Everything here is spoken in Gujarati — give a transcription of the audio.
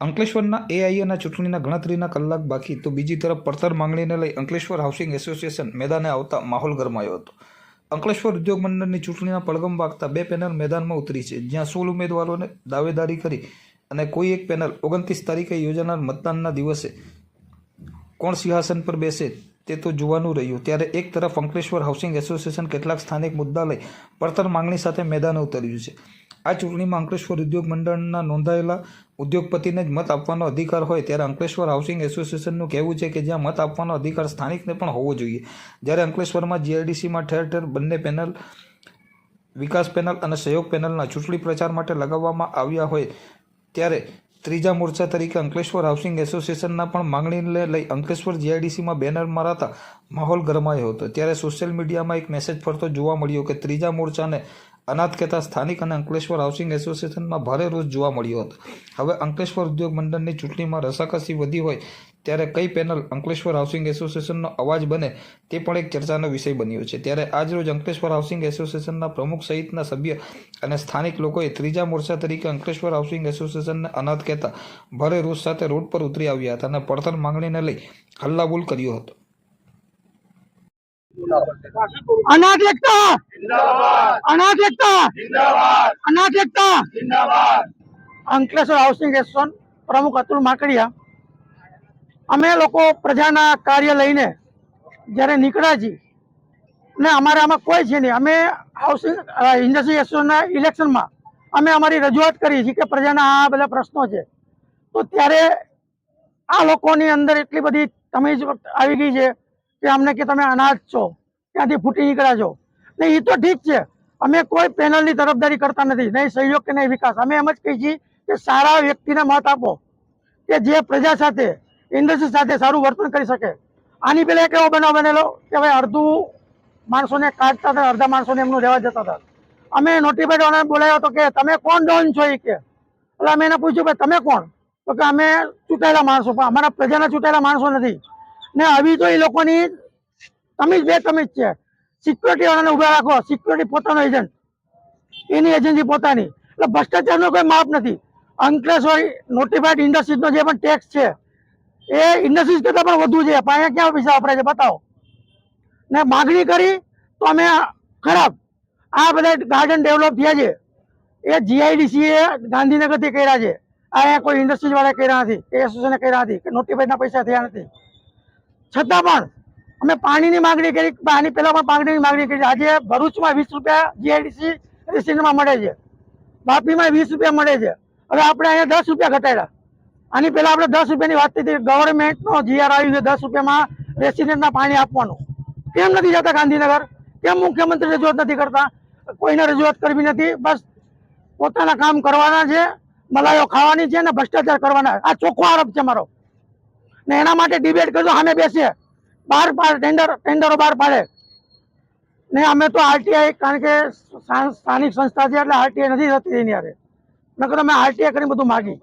અંકલેશ્વરના એઆઈએના ચૂંટણીના ગણતરીના કલાક બાકી, તો બીજી તરફ પડતર માંગણીને લઈ અંકલેશ્વર હાઉસિંગ એસોસિએશન મેદાને આવતા માહોલ ગરમાયો હતો. અંકલેશ્વર ઉદ્યોગ મંડળની ચૂંટણીના પડગમ વાગતા બે પેનલ મેદાનમાં ઉતરી છે, જ્યાં સોળ ઉમેદવારોને દાવેદારી કરી અને કોઈ એક પેનલ ઓગણત્રીસ તારીખે યોજાનાર મતદાનના દિવસે કોણ સિંહાસન પર બેસે તે તો જોવાનું રહ્યું. ત્યારે એક તરફ અંકલેશ્વર હાઉસિંગ એસોસિએશન કેટલાક સ્થાનિક મુદ્દા લઈ પડતર માંગણી સાથે મેદાને ઉતર્યું છે. આ ચૂંટણીમાં અંકલેશ્વર ઉદ્યોગ મંડળના નોંધાયેલા ઉદ્યોગપતિને જ મત આપવાનો અધિકાર હોય ત્યારે અંકલેશ્વર હાઉસિંગ એસોસિએશનનું કહેવું છે કે જ્યાં મત આપવાનો અધિકાર સ્થાનિકને પણ હોવો જોઈએ. જ્યારે અંકલેશ્વરમાં જીઆઈડીસીમાં ઠેર ઠેર બંને પેનલ, વિકાસ પેનલ અને સહયોગ પેનલના ચૂંટણી પ્રચાર માટે લગાવવામાં આવ્યા હોય, ત્યારે ત્રીજા મોરચા તરીકે અંકલેશ્વર હાઉસિંગ એસોસિએશનના પણ માંગણીને લઈ અંકલેશ્વર જીઆઈડીસીમાં બેનર મરાતા માહોલ ગરમાયો હતો. ત્યારે સોશિયલ મીડિયામાં એક મેસેજ ફરતો જોવા મળ્યો કે ત્રીજા મોરચાને અનાથ કહેતા સ્થાનિક અને અંકલેશ્વર હાઉસિંગ એસોસિએશનમાં ભારે રોષ જોવા મળ્યો હતો. હવે અંકલેશ્વર ઉદ્યોગ મંડળની ચૂંટણીમાં રસાકસી વધી હોય ત્યારે કઈ પેનલ અંકલેશ્વર હાઉસિંગ એસોસિએશનનો અવાજ બને તે પણ એક ચર્ચાનો વિષય બન્યો છે. ત્યારે આજરોજ અંકલેશ્વર હાઉસિંગ એસોસિએશનના પ્રમુખ સહિતના સભ્ય અને સ્થાનિક લોકોએ ત્રીજા મોરચા તરીકે અંકલેશ્વર હાઉસિંગ એસોસિએશનને અનાથ કહેતા ભારે રોષ સાથે રોડ પર ઉતરી આવ્યા હતા અને પડતર માંગણીને લઈ હલ્લાબોલ કર્યો હતો. અનાથ એકતા. અનાથ એકતા. અનાથ એકતા. અંકલેશ્વર હાઉસિંગ એસોસિએશન પ્રમુખ અતુલ માકડિયા. અમે લોકો પ્રજાના કાર્ય લઈને જ્યારે નીકળ્યા છીએ ને અમારે આમાં કોઈ છે નહીં. અમે હાઉસિંગ ઇન્ડસ્ટ્રી એસોસિએશનના ઇલેક્શનમાં અમે અમારી રજૂઆત કરી છે કે પ્રજાના આ બધા પ્રશ્નો છે. તો ત્યારે આ લોકોની અંદર એટલી બધી તમીજ આવી ગઈ છે કે અમને કે તમે અનાજ છો, ત્યાંથી ફૂટી નીકળ્યા છો. ને એ તો ઠીક છે. અમે કોઈ પેનલની તરફદારી કરતા નથી. નહીં, સહયોગ કે નહીં વિકાસ. અમે એમ જ કહીએ છીએ કે સારા વ્યક્તિને મત આપો, કે જે પ્રજા સાથે ઇન્ડસ્ટ્રી સાથે સારું વર્તન કરી શકે. આની પહેલાં એક એવો બનાવ બનેલો કે ભાઈ અડધું માણસોને કાઢતા હતા, અડધા માણસોને એમનું રહેવા જતા હતા. અમે નોટિફાઈડ વાળાને બોલાવ્યો હતો કે, તમે કોણ ડોન છો એ કે? એટલે અમે એને પૂછ્યું, ભાઈ, તમે કોણ? તો કે, અમે ચૂંટાયેલા માણસો, પણ અમારા પ્રજાના ચૂંટાયેલા માણસો નથી. ને આવી તો એ લોકોની તમીજ બે તમીજ છે. સિક્યુરિટી વાળાને ઊભા રાખો. સિક્યુરિટી પોતાનો એજન્ટ એની એજન્સી પોતાની. એટલે ભ્રષ્ટાચારનો કોઈ માપ નથી. અંકલેશ્વર નોટિફાઈડ ઇન્ડસ્ટ્રીઝનો જે પણ ટેક્સ છે, એ ઇન્ડસ્ટ્રીઝ કરતાં પણ વધુ છે. પણ અહીંયા ક્યાં પૈસા વપરાય છે બતાવો. ને માગણી કરી તો અમે ખરાબ. આ બધા ગાર્ડન ડેવલપ થયા છે. એ જીઆઈડીસી એ ગાંધીનગરથી કર્યા છે. આ અહીંયા કોઈ ઇન્ડસ્ટ્રીઝ વાળા કર્યા નથી. એ એસોસિએશને કર્યા નથી. કે નોટિફાઈડના પૈસા થયા નથી. છતાં પણ અમે પાણીની માંગણી કરી આની પહેલાં પણ પાણીની માંગણી કરી. આજે ભરૂચમાં વીસ રૂપિયા જીઆઈડીસી રેસિડન્ટમાં મળે છે. વાપીમાં વીસ રૂપિયા મળે છે. હવે આપણે અહીંયા દસ રૂપિયા ઘટાડ્યા. આની પહેલાં આપણે દસ રૂપિયાની વાત થઈ ગવર્મેન્ટનો જીઆર આવ્યું છે દસ રૂપિયામાં રેસિડેન્ટના પાણી આપવાનું. કેમ નથી જતા ગાંધીનગર? કેમ મુખ્યમંત્રી રજૂઆત નથી કરતા? કોઈને રજૂઆત કરવી નથી. બસ પોતાના કામ કરવાના છે, મલાઈઓ ખાવાની છે અને ભ્રષ્ટાચાર કરવાના આ ચોખ્ખો આરોપ છે મારો. ને એના માટે ડિબેટ કરજો સામે બેસીએ બહાર પાડે ટેન્ડર ટેન્ડરો બહાર પાડે. ને અમે તો આરટીઆઈ કારણ કે સ્થાનિક સંસ્થા છે એટલે આરટીઆઈ નથી થતી એની હારે. નકર અમે આરટીઆઈ કરીને બધું માગી